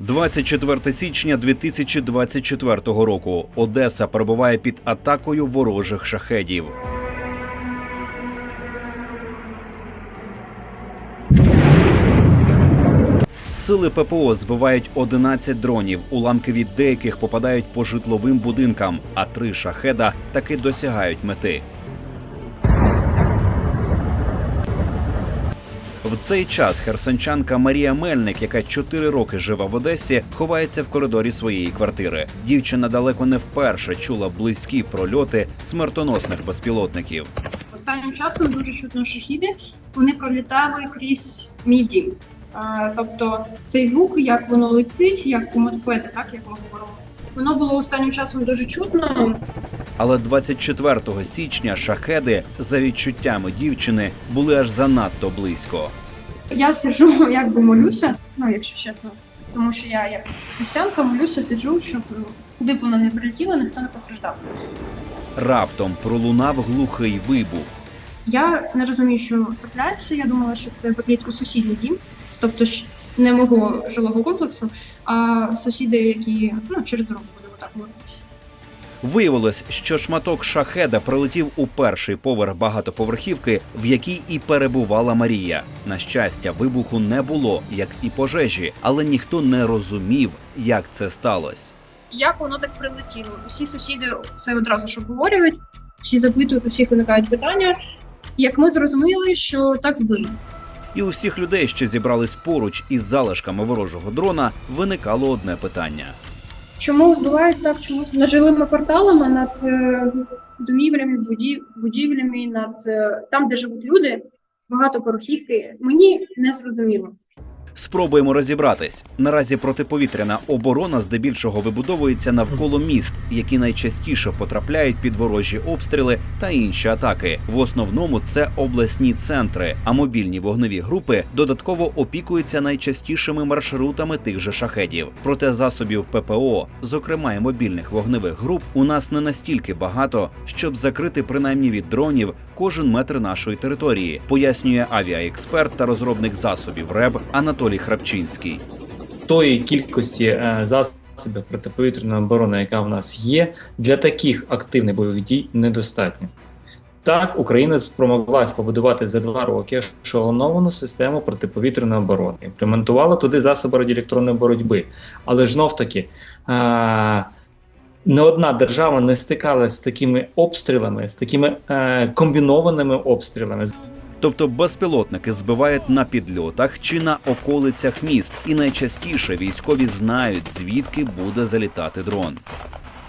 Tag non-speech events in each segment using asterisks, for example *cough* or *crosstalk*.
24 січня 2024 року. Одеса перебуває під атакою ворожих шахедів. Сили ППО збивають 11 дронів. Уламки від деяких попадають по житловим будинкам, а три шахеда таки досягають мети. В цей час херсончанка Марія Мельник, яка 4 роки живе в Одесі, ховається в коридорі своєї квартири. Дівчина далеко не вперше чула близькі прольоти смертоносних безпілотників. Останнім часом дуже чутно шахіди. Вони пролітали крізь мій дім. Тобто цей звук, як воно летить, як у мотопеди, так як ми говоримо. Воно було останнім часом дуже чутно. Але 24 січня шахеди, за відчуттями дівчини, були аж занадто близько. Я сиджу, *laughs* якби молюся, ну якщо чесно, тому що я як християнка молюся, сиджу, щоб ну, куди б воно не прилетіло, ніхто не постраждав. Раптом пролунав глухий вибух. Я не розумію, що трапляється. Я думала, що це влітку сусідній дім, тобто ж не мого жилого комплексу, а сусіди, які ну через дорогу будемо так говорити. Виявилось, що шматок шахеда прилетів у перший поверх багатоповерхівки, в якій і перебувала Марія. На щастя, вибуху не було, як і пожежі, але ніхто не розумів, як це сталося. Як воно так прилетіло? Усі сусіди це одразу ж обговорюють, всі запитують, у всіх виникають питання. Як ми зрозуміли, що так збили. І у всіх людей, що зібрались поруч із залишками ворожого дрона, виникало одне питання. Чому збивають так? Чому над жилими кварталами, над е, домівлями, будів- будівлями, над е, там, де живуть люди, багато порохівки. Мені не зрозуміло. Спробуємо розібратись. Наразі протиповітряна оборона здебільшого вибудовується навколо міст, які найчастіше потрапляють під ворожі обстріли та інші атаки. В основному це обласні центри, а мобільні вогневі групи додатково опікуються найчастішими маршрутами тих же шахедів. Проте засобів ППО, зокрема й мобільних вогневих груп, у нас не настільки багато, щоб закрити принаймні від дронів кожен метр нашої території, пояснює авіаексперт та розробник засобів РЕБ Анатолій Храпчинський. тої кількості е, засобів протиповітряної оборони, яка в нас є, для таких активних бойових дій недостатньо. Так, Україна спромоглась побудувати за два роки шалоновану систему протиповітряної оборони, імплементувала туди засоби радіоелектронної боротьби. Але знов таки, е, не одна держава не стикалася з такими обстрілами, з такими е, комбінованими обстрілами. Тобто безпілотники збивають на підльотах чи на околицях міст, і найчастіше військові знають, звідки буде залітати дрон.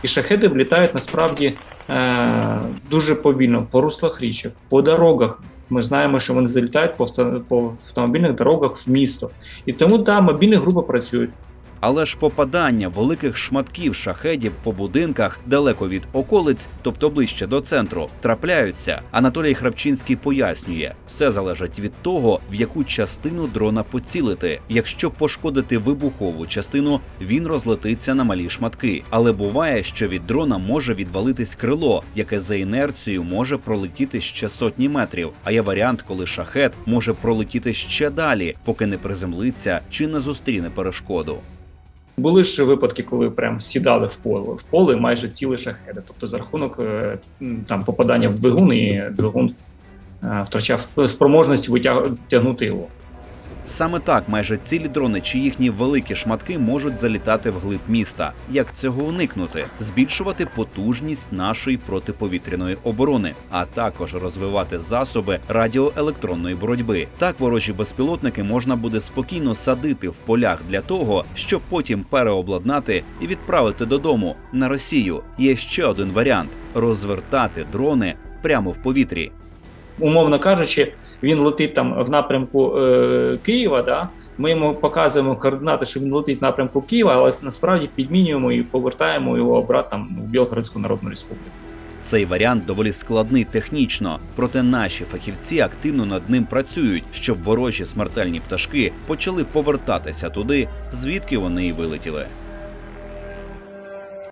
І шахеди влітають насправді е, дуже повільно по руслах річок, по дорогах. Ми знаємо, що вони залітають по, по автомобільних дорогах в місто. І тому да, мобільні групи працюють. Але ж попадання великих шматків шахедів по будинках далеко від околиць, тобто ближче до центру, трапляються. Анатолій Храпчинський пояснює, все залежить від того, в яку частину дрона поцілити. Якщо пошкодити вибухову частину, він розлетиться на малі шматки. Але буває, що від дрона може відвалитись крило, яке за інерцією може пролетіти ще сотні метрів. А є варіант, коли шахет може пролетіти ще далі, поки не приземлиться чи не зустріне перешкоду. Були ж випадки, коли прям сідали в поле в поле майже ціли шахеди. Тобто за рахунок е, там попадання в двигун, і двигун е, втрачав спроможність витягнути його. Саме так майже цілі дрони чи їхні великі шматки можуть залітати вглиб міста. Як цього уникнути? Збільшувати потужність нашої протиповітряної оборони, а також розвивати засоби радіоелектронної боротьби. Так ворожі безпілотники можна буде спокійно садити в полях для того, щоб потім переобладнати і відправити додому на Росію. Є ще один варіант розвертати дрони прямо в повітрі. умовно кажучи, він летить там в напрямку е, Києва. Да? Ми йому показуємо координати, що він летить в напрямку Києва, але насправді підмінюємо і повертаємо його обратно в Білгородську Народну Республіку. Цей варіант доволі складний технічно, проте наші фахівці активно над ним працюють, щоб ворожі смертельні пташки почали повертатися туди, звідки вони й вилетіли.